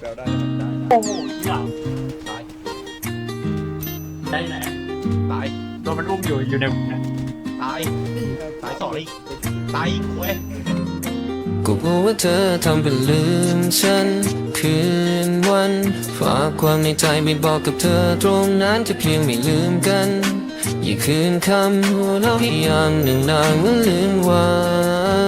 แปลได้ได้โอ้โหเหี้ยตายได้ไหนตายโดนมันอุ้มอยู่อยู่ในตายตายสองอีกตายอีกเว้ยก็กลัวว่าเธอทำเป็นลืมฉัน คืนวัน ฝากความในใจไปบอกกับเธอตรงนั้นจะเพียงไม่ลืมกันอ ย่คืนคำหัวเราะพยายามหนึ่งนางเมื่อลืมวั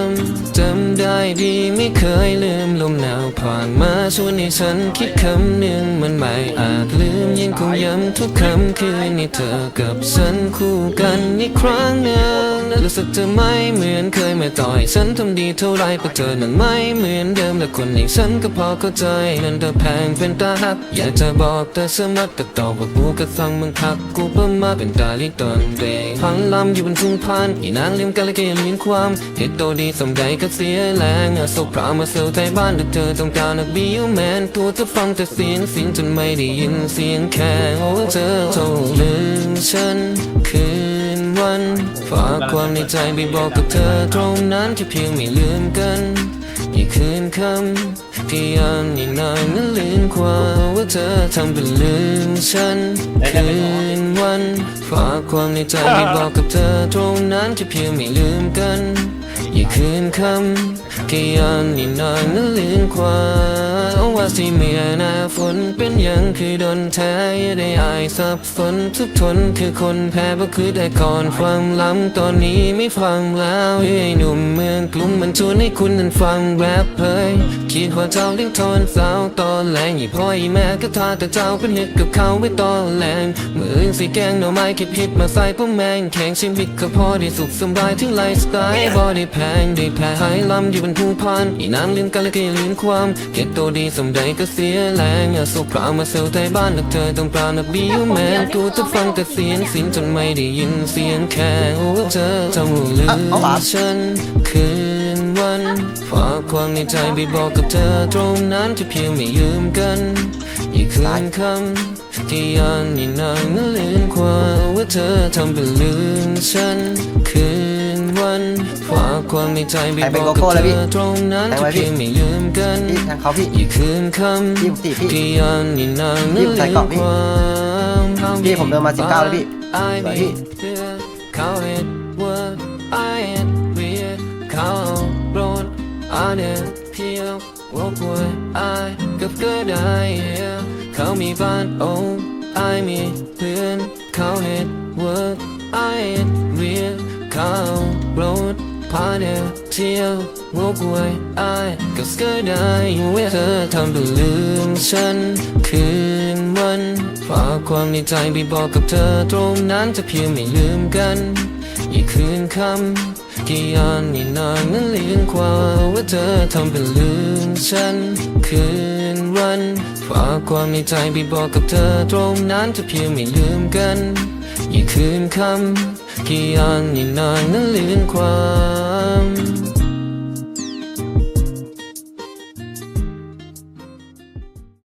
นจำได้ดีไม่เคยลืมลมหนาวผ่านมาชวนให้ฉันคิดคำหนึ่งมันไม่อาจลืมยังคงย้ำทุกคำคืนนี้เธอกับฉันคู่กันอีกครั้งหนึ่งรู้สึกจะไม่เหมือนเคย ไม่ต่อยฉันทำดีเท่าไรเพราะเธอนั้นไม่เหมือนเดิมและคนอย่างฉันก็พอเข้าใจนั่นเธอแพงเป็นตาหัก อยากจะบอกเธอเสมอแต่ตอบว่ากูก็ฟังมึงคักกูเพิ่มมาเป็นตาลิตอนเดงพันลำอยู่บนทุ่งพานอีนางเลี้ยงกันและเก็ยังมีความเหตุโตดีสมใดก็เสียแรงอะสุพรามาเซลไทยบ้านแต่เธอต้องการนักบิวแมนตัวเธอฟังแต่เสียงเสียงจนไม่ได้ยินเสียงแค่โอ้เธอโทรลืมฉันคืนวัน ฝากความในใจไปบอกกับเธอตรงนั้นที่เพียงไม่ลืมกันอีกคืนคำพยายามอีกนานนั้นลืมความว่าเธอทำเป็นลืมฉันคืนวันฝากความในใจไปบอกกับเธอตรงนั้นที่เพียงไม่ลืมกันอีกคืนคำพยายามอีกนานนั้นลืมความาว่าสิเมียหน้าฝนเป็นยังคือโดนแท้ยได้อายสับสนทุกทนคือคนแพ้บ่คือได้ก่อนความล้ำตอนนี้ไม่ฟังแล้วเอ้ยหนุ่มเมืองกรุงมันชวนให้คุณนั้นฟังแรปเฮ้ยคิดว่าเจ้าเลี้ยงทอนสาวตอนแรงยี่พ่ออีแม่ก็ทาแต่เจ้าเป็นเห็ดกับเขาไว้ตอนแรงมือนสิแกงหน่อไม้คิดผิดมาใส่พวกแมงแข่งชีวิตก็พอได้สุขสบายถึงไลฟ์สไตล์บ่ได้แพงได้แพ้หายลำอยู่บนทุ่งพานอีนางลืมกันแล้วก็อย่าลืมความเก็บตัวดีสมใดก็เสียแรงอย่าสุขพราวมาเซลไทยบ้านแล้วเธอต้องเปล่านักบิวแมนกูจะฟังแต่เสียงสินจนไม่ได้ยินเสียงแค่โอ้เธอทำลืมฉันคืนวันฝากความในใจไปบอกกับเธอตรงนั้นที่เพียงไม่ยืมกันอีกคืนคำที่ยังอีกนานนั้นลืมความว่าเธอทำเป็นลืมฉันคืนวัน ฝากความในใจไปบอกกับเธอตรงนั้นที่เพียงไม่ยืมกันพี่ทางเขาพี่อีกคืนคพี่ผมสี่พี่ำที่ยังอีกนานพี่นั้นผมใส่ลืกล่องมพี่ความพี่ผมเดินมา19แล้วพี่ไอ้สวยมีพี่เพื่อเขาเห็นว่าไอ้เห็นเวียเขาโปรดอาเดินเพียงว่าป่วยไอ้กับเกิดได้เขามีบ้านโอ้ไอ้มีเพื่อนเขาเห็นว่าไอ้เห็น พาเดินเที่ยวว่าป่วยไอ้กับเกิดได้เวเธอทำเป็นลืมฉัน คืนวันฝากความในใจไปบอกกับเธอตรงนั้นจะเพียงไม่ลืมกันอีกคืนคำกี่ยานนี่นานนั้นลืมความว่าเธอทำเป็นลืมฉัน คืนวันฝากความในใจไปบอกกับเธอตรงนั้นจะเพียงไม่ลืมกันอีกคืนคำ กี่ยานนี่นานนั้นลืมความ